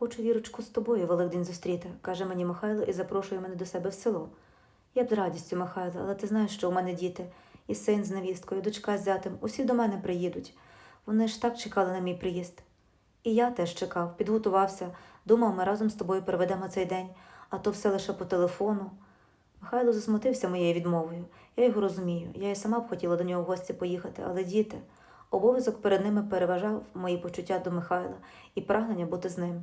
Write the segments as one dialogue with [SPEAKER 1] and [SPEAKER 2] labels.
[SPEAKER 1] Хочу вірочку з тобою Великдень зустріти, каже мені Михайло і запрошує мене до себе в село. Я б з радістю, Михайло, але ти знаєш, що у мене діти, і син з невісткою, і дочка з зятем, усі до мене приїдуть. Вони ж так чекали на мій приїзд. І я теж чекав, підготувався, думав, ми разом з тобою проведемо цей день, а то все лише по телефону. Михайло засмутився моєю відмовою. Я його розумію. Я і сама б хотіла до нього в гості поїхати, але діти. Обов'язок перед ними переважав мої почуття до Михайла і прагнення бути з ним.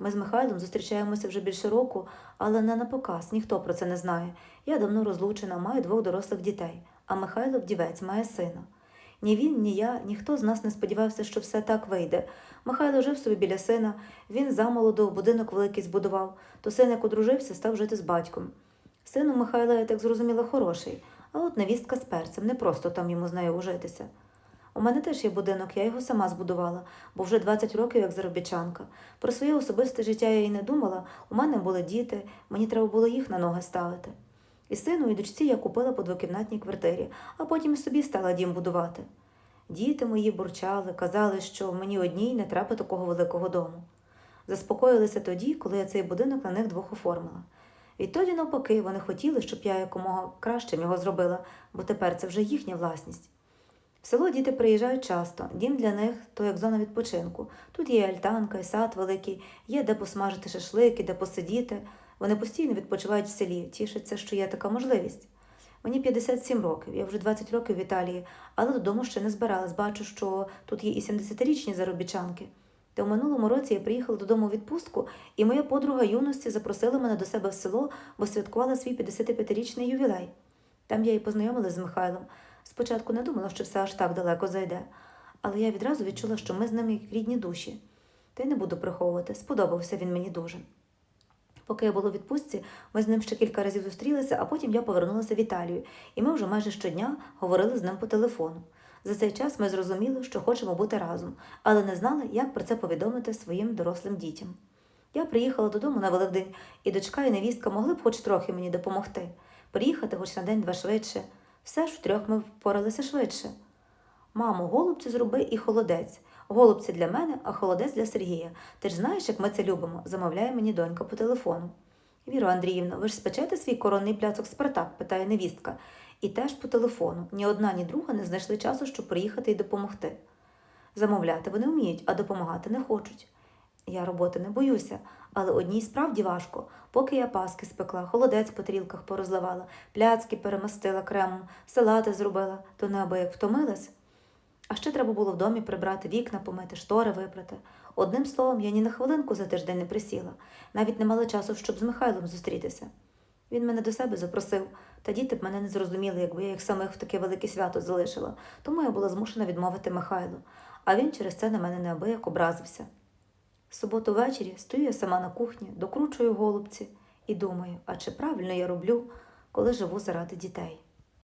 [SPEAKER 1] Ми з Михайлом зустрічаємося вже більше року, але не на показ, ніхто про це не знає. Я давно розлучена, маю двох дорослих дітей, а Михайло вдівець має сина. Ні він, ні я, ніхто з нас не сподівався, що все так вийде. Михайло жив собі біля сина, він замолоду будинок великий збудував, то син, як одружився, став жити з батьком. Син Михайла, я так зрозуміла, хороший, а от невістка з перцем, не просто там йому з нею ужитися. У мене теж є будинок, я його сама збудувала, бо вже 20 років як заробітчанка. Про своє особисте життя я й не думала. У мене були діти, мені треба було їх на ноги ставити. І сину, і дочці я купила по двокімнатній квартирі, а потім і собі стала дім будувати. Діти мої бурчали, казали, що мені одній не треба такого великого дому. Заспокоїлися тоді, коли я цей будинок на них двох оформила. Відтоді, навпаки, вони хотіли, щоб я якомога кращим його зробила, бо тепер це вже їхня власність. В село діти приїжджають часто. Дім для них то як зона відпочинку. Тут є альтанка, і сад великий, є де посмажити шашлики, де посидіти. Вони постійно відпочивають в селі, тішаться, що є така можливість. Мені 57 років, я вже 20 років в Італії, але додому ще не збиралась. Бачу, що тут є і 70-річні заробітчанки. Та в минулому році я приїхала додому у відпустку, і моя подруга юності запросила мене до себе в село, бо святкувала свій 55-річний ювілей. Там я і познайомилася з Михайлом. Спочатку не думала, що все аж так далеко зайде, але я відразу відчула, що ми з ним як рідні душі. Та й не буду приховувати, сподобався він мені дуже. Поки я була у відпустці, ми з ним ще кілька разів зустрілися, а потім я повернулася в Італію, і ми вже майже щодня говорили з ним по телефону. За цей час ми зрозуміли, що хочемо бути разом, але не знали, як про це повідомити своїм дорослим дітям. Я приїхала додому на Великдень, і дочка і невістка могли б хоч трохи мені допомогти, приїхати хоч на день-два швидше. Все ж втрьох ми впоралися швидше. Мамо, голубці зроби і холодець. Голубці для мене, а холодець для Сергія. Ти ж знаєш, як ми це любимо, замовляє мені донька по телефону. Віро Андріївна, ви ж спечете свій коронний пляцок Спартак? питає невістка. І теж по телефону. Ні одна, ні друга не знайшли часу, щоб приїхати і допомогти. Замовляти вони вміють, а допомагати не хочуть. Я роботи не боюся, але одній справді важко. Поки я паски спекла, холодець по тарілках порозливала, пляцки перемастила кремом, салати зробила, то неабияк втомилась. А ще треба було в домі прибрати вікна, помити, штори випрати. Одним словом, я ні на хвилинку за тиждень не присіла, навіть не мала часу, щоб з Михайлом зустрітися. Він мене до себе запросив, та діти б мене не зрозуміли, якби я їх самих в таке велике свято залишила, тому я була змушена відмовити Михайлу, а він через це на мене неабияк образився. В суботу ввечері стою я сама на кухні, докручую голубці і думаю, а чи правильно я роблю, коли живу заради дітей.